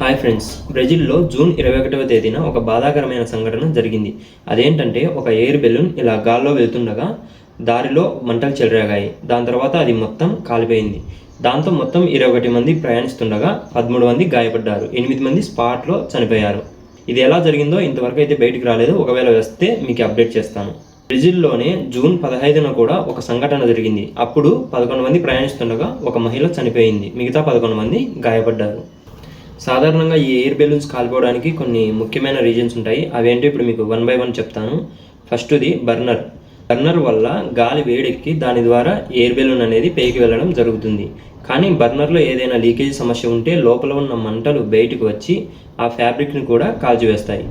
Hi friends. బ్రెజిల్లో June ఇరవై ఒకటవ తేదీన ఒక బాధాకరమైన సంఘటన జరిగింది. అదేంటంటే ఒక ఎయిర్ బెలూన్ ఇలా గాల్లో వెళ్తుండగా దారిలో మంటలు చెలరేగాయి. దాని తర్వాత అది మొత్తం కాలిపోయింది. దాంతో మొత్తం ఇరవై ఒకటి మంది ప్రయాణిస్తుండగా పదమూడు మంది గాయపడ్డారు. ఎనిమిది మంది స్పాట్లో చనిపోయారు. ఇది ఎలా జరిగిందో ఇంతవరకు అయితే బయటికి రాలేదు. ఒకవేళ వస్తే మీకు అప్డేట్ చేస్తాను. బ్రెజిల్లోనే జూన్ పదహైదున కూడా ఒక సంఘటన జరిగింది. అప్పుడు పదకొండు మంది ప్రయాణిస్తుండగా ఒక మహిళ చనిపోయింది. మిగతా పదకొండు మంది గాయపడ్డారు. సాధారణంగా ఈ ఎయిర్ బెలూన్స్ కాలిపోవడానికి కొన్ని ముఖ్యమైన రీజన్స్ ఉంటాయి. అవేంటో ఇప్పుడు మీకు వన్ బై వన్ చెప్తాను. ఫస్ట్ది బర్నర్. బర్నర్ వల్ల గాలి వేడెక్కి దాని ద్వారా ఎయిర్ బెలూన్ అనేది పైకి వెళ్ళడం జరుగుతుంది. కానీ బర్నర్లో ఏదైనా లీకేజ్ సమస్య ఉంటే లోపల ఉన్న మంటలు బయటకు వచ్చి ఆ ఫ్యాబ్రిక్ని కూడా కాల్చివేస్తాయి.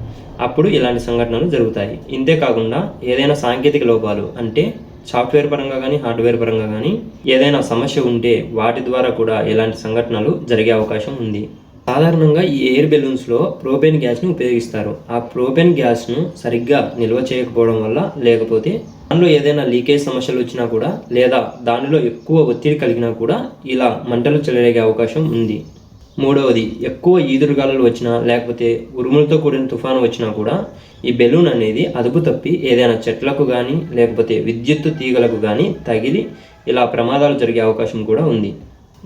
అప్పుడు ఇలాంటి సంఘటనలు జరుగుతాయి. ఇంతే కాకుండా ఏదైనా సాంకేతిక లోపాలు అంటే సాఫ్ట్వేర్ పరంగా కానీ హార్డ్వేర్ పరంగా కానీ ఏదైనా సమస్య ఉంటే వాటి ద్వారా కూడా ఇలాంటి సంఘటనలు జరిగే అవకాశం ఉంది. సాధారణంగా ఈ ఎయిర్ బెలూన్స్లో ప్రోపెన్ గ్యాస్ని ఉపయోగిస్తారు. ఆ ప్రోపెన్ గ్యాస్ను సరిగ్గా నిల్వ చేయకపోవడం వల్ల లేకపోతే దానిలో ఏదైనా లీకేజ్ సమస్యలు వచ్చినా కూడా లేదా దానిలో ఎక్కువ ఒత్తిడి కలిగినా కూడా ఇలా మంటలు చెలరేగే అవకాశం ఉంది. మూడవది ఎక్కువ ఈదురుగాలు వచ్చినా లేకపోతే ఉరుములతో కూడిన తుఫాను వచ్చినా కూడా ఈ బెలూన్ అనేది అదుపు తప్పి ఏదైనా చెట్లకు కానీ లేకపోతే విద్యుత్తు తీగలకు కానీ తగిలి ఇలా ప్రమాదాలు జరిగే అవకాశం కూడా ఉంది.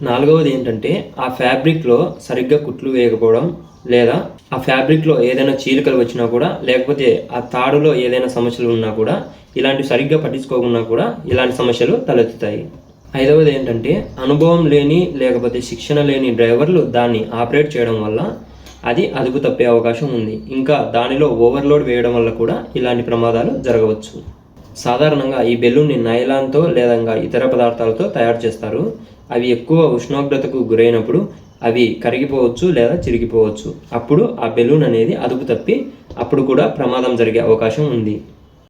నాలుగవది ఏంటంటే ఆ ఫ్యాబ్రిక్లో సరిగ్గా కుట్లు వేయకపోవడం లేదా ఆ ఫ్యాబ్రిక్లో ఏదైనా చీలికలు వచ్చినా కూడా లేకపోతే ఆ తాడులో ఏదైనా సమస్యలు ఉన్నా కూడా ఇలాంటివి సరిగ్గా పట్టించుకోకుండా కూడా ఇలాంటి సమస్యలు తలెత్తుతాయి. ఐదవది ఏంటంటే అనుభవం లేని లేకపోతే శిక్షణ లేని డ్రైవర్లు దాన్ని ఆపరేట్ చేయడం వల్ల అది అదుపు తప్పే అవకాశం ఉంది. ఇంకా దానిలో ఓవర్లోడ్ వేయడం వల్ల కూడా ఇలాంటి ప్రమాదాలు జరగవచ్చు. సాధారణంగా ఈ బెలూన్ని నైలాన్తో లేదా ఇతర పదార్థాలతో తయారు చేస్తారు. అవి ఎక్కువ ఉష్ణోగ్రతకు గురైనప్పుడు అవి కరిగిపోవచ్చు లేదా చిరిగిపోవచ్చు. అప్పుడు ఆ బెలూన్ అనేది అదుపు తప్పి అప్పుడు కూడా ప్రమాదం జరిగే అవకాశం ఉంది.